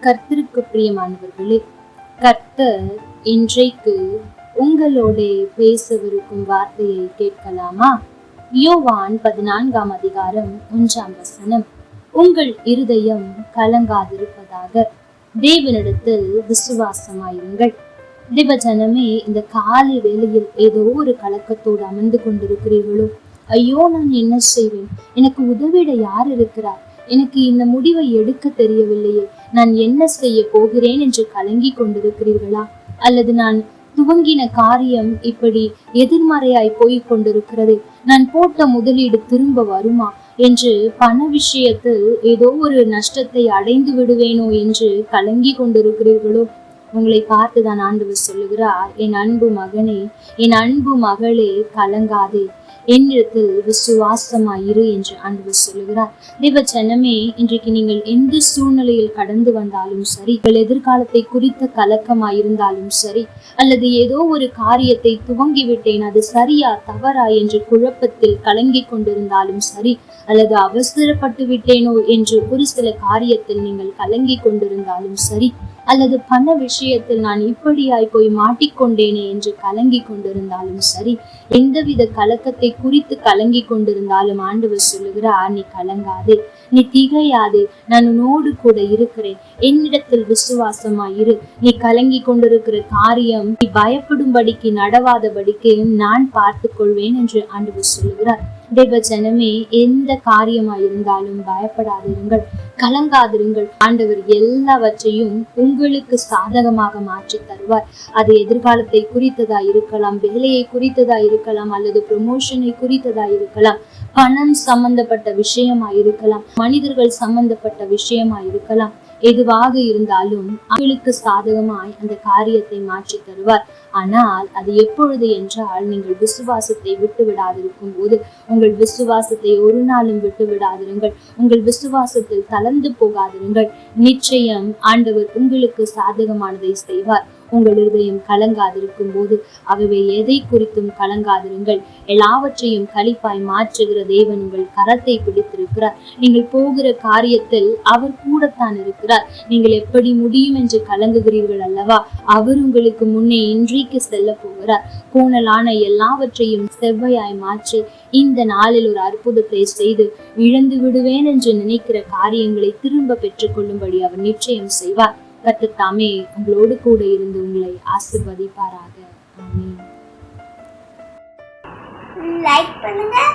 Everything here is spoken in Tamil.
கர்த்தருக்கு பிரியமானவர்களே கர்த்தர் இன்றைக்கு உங்களோட பேசவிருக்கும் வார்த்தையை கேட்கலாமா? யோவான் பதினான்காம் அதிகாரம் ஒன்றாம் வசனம். உங்கள் இருதயம் கலங்காதிருப்பதாக. தேவனிடத்தில் விசுவாசமாயிருங்கள். தேவஜனமே இந்த காலை வேளையில் ஏதோ ஒரு கலக்கத்தோடு அமர்ந்து கொண்டிருக்கிறீர்களோ? ஐயோ நான் என்ன செய்வேன்? எனக்கு உதவிட யார் இருக்கிறார்? எனக்கு இந்த முடிவை எடுக்க தெரியவில்லையே. நான் என்ன செய்ய போகிறேன் என்று கலங்கி கொண்டிருக்கிறீர்களா? அல்லது நான் துவங்கின காரியம் இப்படி எதிர்மறையாய் போய் கொண்டிருக்கிறது? நான் போட்ட முதலீடு திரும்ப வருமா? என்று பண விஷயத்தில் ஏதோ ஒரு நஷ்டத்தை அடைந்து விடுவேனோ என்று கலங்கி கொண்டிருக்கிறீர்களோ? உங்களை பார்த்துதான் ஆண்டவர் சொல்லுகிறார் என் அன்பு மகனே என் அன்பு மகளே கலங்காதே. என்னிடத்தில் விசுவாசமாயிரு என்று ஆண்டவர் சொல்லுகிறார். தேவ ஜனமே இன்றைக்கு நீங்கள் எந்த சூழ்நிலையில் கடந்து வந்தாலும் சரி உங்கள் எதிர்காலத்தை குறித்த கலக்கமாயிருந்தாலும் சரி அல்லது ஏதோ ஒரு காரியத்தை துவங்கி விட்டேன் அது சரியா தவறா என்று குழப்பத்தில் கலங்கி கொண்டிருந்தாலும் சரி அல்லது அவசரப்பட்டு விட்டேனோ என்று ஒரு சில காரியத்தில் நீங்கள் கலங்கி கொண்டிருந்தாலும் சரி அல்லது பண விஷயத்தில் நான் இப்படியாய் போய் மாட்டிக்கொண்டேனே என்று கலங்கி கொண்டிருந்தாலும் சரி எந்தவித கலக்கத்தை குறித்து கலங்கி கொண்டிருந்தாலும் ஆண்டவர் சொல்லுகிறார் நீ கலங்காதே நீ திகையாதே நான் உன்னோடு கூட இருக்கிறேன். என்னிடத்தில் விசுவாசமாயிரு நீ கலங்கி கொண்டிருக்கிற காரியம் நீ பயப்படும்படிக்கு நடவாதபடிக்கு நான் பார்த்துக் கொள்வேன் என்று ஆண்டவர் சொல்லுகிறார். தேவ ஜனமே எந்த காரியமாயிருந்தாலும் பயப்படாதிருங்கள் கலங்காதிருங்கள். ஆண்டவர் எல்லாவற்றையும் உங்களுக்கு சாதகமாக மாற்றி தருவார். அது எதிர்காலத்தை குறித்ததா இருக்கலாம் வேலையை குறித்ததா இருக்கலாம் அல்லது ப்ரொமோஷனை குறித்ததா இருக்கலாம். பணம் சம்பந்தப்பட்ட விஷயமா இருக்கலாம் மனிதர்கள் சம்பந்தப்பட்ட விஷயமா இருக்கலாம் எதுவாக இருந்தாலும் அவளுக்கு சாதகமாய் அந்த காரியத்தை மாற்றி தருவார். ஆனால் அது எப்பொழுது என்றால் நீங்கள் விசுவாசத்தை விட்டு விடாதிருக்கும் போது உங்கள் விசுவாசத்தை ஒரு நாளும் விட்டு விடாதிருங்கள் உங்கள் விசுவாசத்தில் தளர்ந்து போகாதிருங்கள். நிச்சயம் ஆண்டவர் உங்களுக்கு சாதகமானதை செய்வார். உங்கள் இருதயம் கலங்காதிருக்கும் போது ஆகவே எதை குறித்தும் கலங்காதிருங்கள். எல்லாவற்றையும் களிப்பாய் மாற்றுகிற தேவன் உங்கள் கரத்தை பிடித்திருக்கிறார். நீங்கள் போகிற காரியத்தில் அவர் கூடத்தான் இருக்கிறார். நீங்கள் எப்படி முடியும் என்று கலங்குகிறீர்கள் அல்லவா? அவர் உங்களுக்கு முன்னே இன்றைக்கு செல்ல போகிறார். கோணலான எல்லாவற்றையும் செவ்வையாய் மாற்றி இந்த நாளில் ஒரு அற்புதத்தை செய்து இழந்து விடுவேன் என்று நினைக்கிற காரியங்களை திரும்ப பெற்றுக்கொள்ளும்படி அவர் நிச்சயம் செய்வார். கர்த்தர் தாமே உங்களோடு கூட இருந்து உங்களை ஆசிர்வதிப்பாராக. ஆமீன். லைக் பண்ணுங்க.